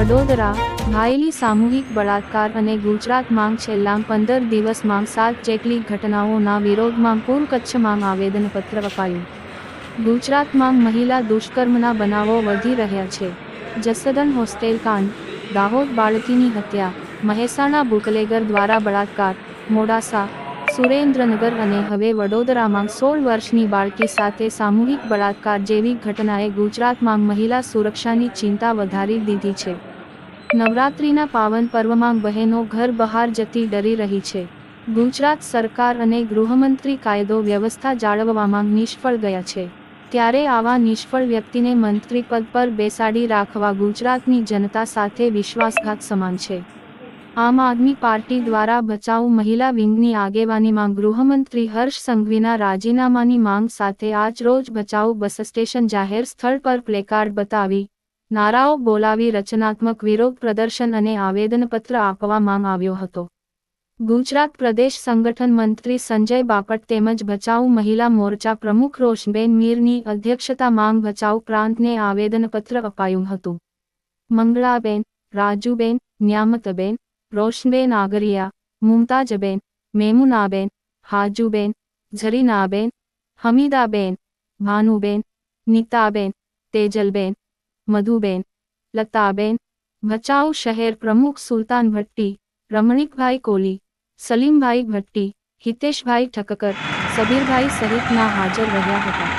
વડોદરા ઘાયલી સામૂહિક બળાત્કાર અને ગુજરાત માંગ છેલ્લા પંદર દિવસમાં સાત જેટલી ઘટનાઓના વિરોધમાં પૂર કચ્છમાં આવેદનપત્ર અપાયું ગુજરાતમાં મહિલા દુષ્કર્મના બનાવો વધી રહ્યા છે. જસદન હોસ્ટેલ કાંડ, દાહોદ બાળકીની હત્યા, મહેસાણા બુકલેગર દ્વારા બળાત્કાર, મોડાસા, સુરેન્દ્રનગર અને હવે વડોદરામાં સોળ વર્ષની બાળકી સાથે સામૂહિક બળાત્કાર જેવી ઘટનાએ ગુજરાતમાં મહિલા સુરક્ષાની ચિંતા વધારી દીધી છે. નવરાત્રિના પાવન પર્વમાં બહેનો ઘર બહાર જતી ડરી રહી છે. ગુજરાત સરકાર અને ગૃહમંત્રી કાયદો વ્યવસ્થા જાળવવામાં નિષ્ફળ ગયા છે. ત્યારે આવા નિષ્ફળ વ્યક્તિને મંત્રી પદ પર બેસાડી રાખવા ગુજરાતની જનતા સાથે વિશ્વાસઘાત સમાન છે. આમ આદમી પાર્ટી દ્વારા બચાવ મહિલા વિંગની આગેવાનીમાં ગૃહમંત્રી હર્ષ સંઘવીના રાજીનામાની માંગ સાથે આજરોજ બચાવ બસ સ્ટેશન જાહેર સ્થળ પર પ્લેકાર્ડ બતાવી નારાઓ બોલાવી રચનાત્મક વિરોધ પ્રદર્શન અને આવેદનપત્ર આપવા માંગ આવ્યો હતો. ગુજરાત પ્રદેશ સંગઠન મંત્રી સંજય બાપટ તેમજ બચાવ મહિલા મોરચા પ્રમુખ રોશનબેન મીરની અધ્યક્ષતામાં બચાવ પ્રાંતને આવેદનપત્ર અપાયું હતું. મંગળાબેન, રાજુબેન, ન્યામતબેન, રોશનબેન આગરિયા, મુમતાજબેન, મેમુનાબેન, હાજુબેન, ઝરીનાબેન, હમીદાબેન, ભાનુબેન, નીતાબેન, તેજલબેન મધુબેન, લતાબેન, ભચાઉ શહેર પ્રમુખ સુલતાન ભટ્ટી, રમણીકભાઈ કોલી, સલીમભાઈ ભટ્ટી, હિતેશભાઈ ઠક્કર, સબીરભાઈ સહિતના હાજર રહ્યા હતા.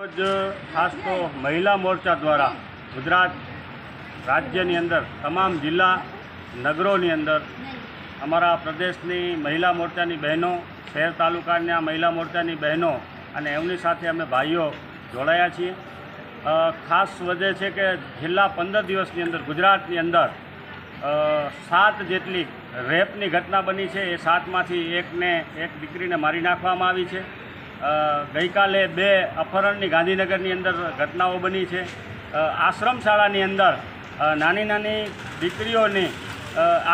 રોજ ખાસ તો મહિલા મોરચા દ્વારા ગુજરાત રાજ્યની અંદર, તમામ જિલ્લા નગરોની અંદર અમારા પ્રદેશની મહિલા મોરચાની બહેનો, શહેર તાલુકાના મહિલા મોરચાની બહેનો અને એમની સાથે અમે ભાઈઓ જોડાયા છીએ. ખાસ વધે છે કે છેલ્લા પંદર દિવસની અંદર, ગુજરાતની અંદર સાત જેટલી રેપની ઘટના બની છે. એ સાતમાંથી એકને, એક દીકરીને મારી નાખવામાં આવી છે. ગઈકાલે બે અપહરણની ગાંધીનગરની અંદર ઘટનાઓ બની છે. આશ્રમ શાળાની અંદર નાની નાની દીકરીઓની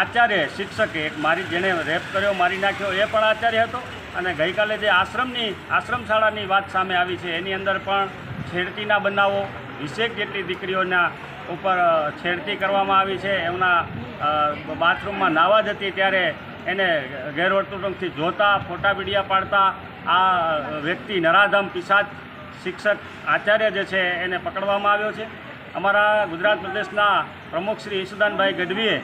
આચાર્ય શિક્ષકે એક મારી, જેણે રેપ કર્યો, મારી નાખ્યો, એ પણ આચાર્ય હતો. અને ગઈકાલે જે આશ્રમની આશ્રમ શાળાની વાત સામે આવી છે, એની અંદર પણ છેડતીના બનાવો વીસેક જેટલી દીકરીઓના ઉપર છેડતી કરવામાં આવી છે, એમના બાથરૂમમાં નાહવા જતી ત્યારે એને ગેરવર્તણૂકથી જોતા, ફોટા વિડીયા પાડતા, આ વ્યક્તિ નરાધમ, પિશાચ શિક્ષક આચાર્ય જે છે એને પકડવામાં આવ્યો છે. અમારા ગુજરાત પ્રદેશના પ્રમુખ શ્રી ઈશુદાનભાઈ ગઢવીએ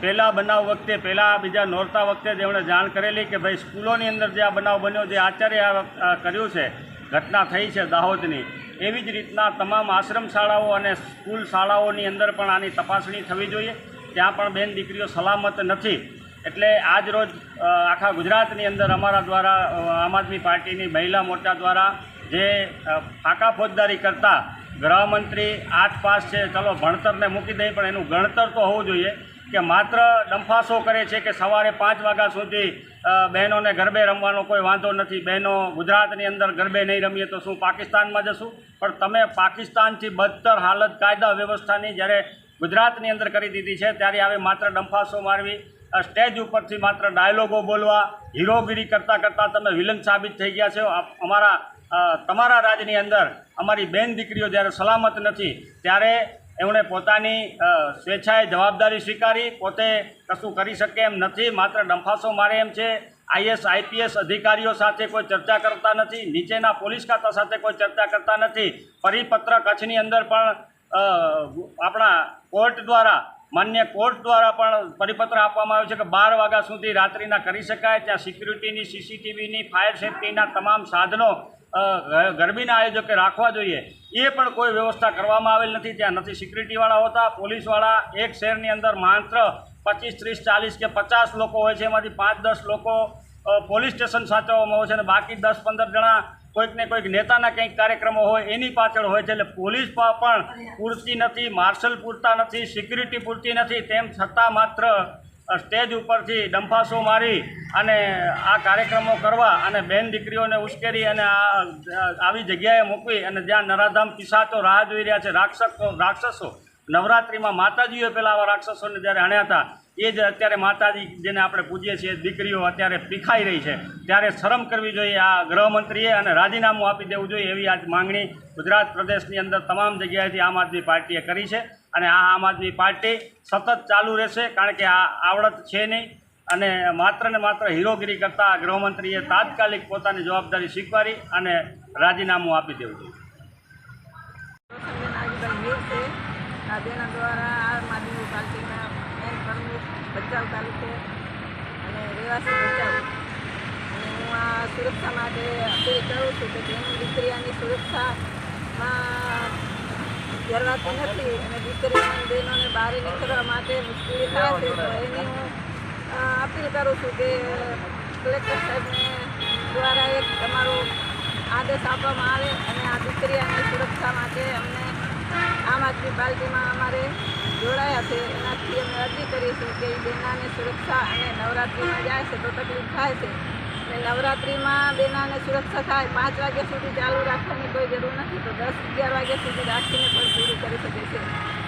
પહેલાં બનાવ વખતે, પહેલાં બીજા નોરતા વખતે જ એમણે જાણ કરેલી કે ભાઈ, સ્કૂલોની અંદર જે આ બનાવ બન્યો, જે આચાર્ય કર્યું છે, ઘટના થઈ છે દાહોદની. એવી જ રીતના તમામ આશ્રમ શાળાઓ અને સ્કૂલ શાળાઓની અંદર પણ આની તપાસણી થવી જોઈએ. ત્યાં પણ બેન દીકરીઓ સલામત નથી. એટલે આજ રોજ આખા ગુજરાતની અંદર અમારા દ્વારા આમ આદમી પાર્ટીની મહિલા મોરચા દ્વારા જે ફાકા ફોજદારી કરતા ગૃહમંત્રી આઠ પાસ છે, ચલો ભણતરને મૂકી દઈ પણ એનું ગણતર તો હોવું જોઈએ. કે માત્ર ડંફાસો કરે છે કે સવારે પાંચ વાગ્યા સુધી બહેનોને ગરબે રમવાનો કોઈ વાંધો નથી. બહેનો ગુજરાતની અંદર ગરબે નહીં રમીએ તો શું પાકિસ્તાનમાં જશું? પણ તમે પાકિસ્તાનથી બદતર હાલત કાયદા વ્યવસ્થાની જ્યારે ગુજરાતની અંદર કરી દીધી છે, ત્યારે આવે માત્ર ડંફાસો મારવી સ્ટેજ ઉપરથી માત્ર ડાયલોગો બોલવા, હીરોગીરી કરતાં કરતાં તમે વિલન સાબિત થઈ ગયા છો. અમારા તમારા રાજની અંદર અમારી બેન દીકરીઓ જ્યારે સલામત નથી, ત્યારે એમણે પોતાની સ્વેચ્છાએ જવાબદારી સ્વીકારી, પોતે કશું કરી શકે એમ નથી, માત્ર ડંફાસો મારે એમ છે. આઈએસ, આઈપીએસ અધિકારીઓ સાથે કોઈ ચર્ચા કરતા નથી, નીચેના પોલીસ ખાતા સાથે કોઈ ચર્ચા કરતા નથી. પરિપત્ર કચ્છની અંદર પણ આપણા કોર્ટ દ્વારા, માન્ય કોર્ટ દ્વારા પણ પરિપત્ર આપવામાં આવ્યો છે કે બાર વાગ્યા સુધી રાત્રિના કરી શકાય. ત્યાં સિક્યુરિટીની, સીસીટીવીની, ફાયર સેફટીના તમામ સાધનો ગરબીના આયોજકે રાખવા જોઈએ. એ પણ કોઈ વ્યવસ્થા કરવામાં આવેલ નથી. ત્યાં નથી. સિક્યુરિટીવાળા હોતા, પોલીસવાળા, એક શહેરની અંદર માત્ર પચીસ, ત્રીસ, ચાલીસ કે પચાસ લોકો હોય છે. એમાંથી પાંચ, દસ લોકો પોલીસ સ્ટેશન સાચવવામાં આવે છે અને બાકી દસ, પંદર જણા કોઈક ને કોઈક નેતાના કંઈક કાર્યક્રમો હોય એની પાછળ હોય છે. એટલે પોલીસ પણ પૂરતી નથી, માર્શલ પૂરતા નથી, સિક્યુરિટી પૂરતી નથી. તેમ છતાં માત્ર સ્ટેજ ઉપરથી ડંફાસો મારી અને આ કાર્યક્રમો કરવા અને બેન દીકરીઓને ઉશ્કેરી અને આવી જગ્યાએ મૂકવી અને જ્યાં નરાધામ પિશાચો રાહ જોઈ રહ્યા છે, રાક્ષસો રાક્ષસો. નવરાત્રિમાં માતાજીઓ પહેલાં આવા રાક્ષસોને જ્યારે હણ્યા હતા, એ જ અત્યારે માતાજી જેને આપણે પૂજીએ છીએ, દીકરીઓ અત્યારે પીખાઈ રહી છે. ત્યારે શરમ કરવી જોઈએ આ ગૃહમંત્રીએ અને રાજીનામું આપી દેવું જોઈએ એવી આજ માંગણી ગુજરાત પ્રદેશની અંદર તમામ જગ્યાએથી આમ આદમી પાર્ટીએ કરી છે. અને આ આમ આદમી પાર્ટી સતત ચાલુ રહેશે, કારણ કે આ આવડત છે નહીં. અને માત્ર ને માત્ર હીરોગીરી કરતા ગૃહમંત્રીએ તાત્કાલિક પોતાની જવાબદારી સ્વીકારી અને રાજીનામું આપી દેવું બેના દ્વારા આમ આદમી પાર્ટીના અને હું આ સુરક્ષા માટે અપીલ કરું છું કે જેની દીકરીઓની સુરક્ષામાં જરવાતી નથી અને દીકરીઓ અને બહેનોને બહાર નીકળવા માટે મુશ્કેલી થાય છે. તો એની હું અપીલ કરું છું કે કલેક્ટર સાહેબને દ્વારા એક તમારો આદેશ આપવામાં આવે અને આ દીકરીઓની સુરક્ષા માટે અમને આમ આદમી પાર્ટીમાં અમારે જોડાયા છે. એનાથી અમે અરજી કરીશું કે એ બેનાને સુરક્ષા અને નવરાત્રિમાં જાય છે તો તકલીફ થાય છે. અને નવરાત્રિમાં બેનાને સુરક્ષા થાય. પાંચ વાગ્યા સુધી ચાલુ રાખવાની કોઈ જરૂર નથી. તો દસ, અગિયાર વાગ્યા સુધી રાખીને પણ પૂરું કરી શકે છે.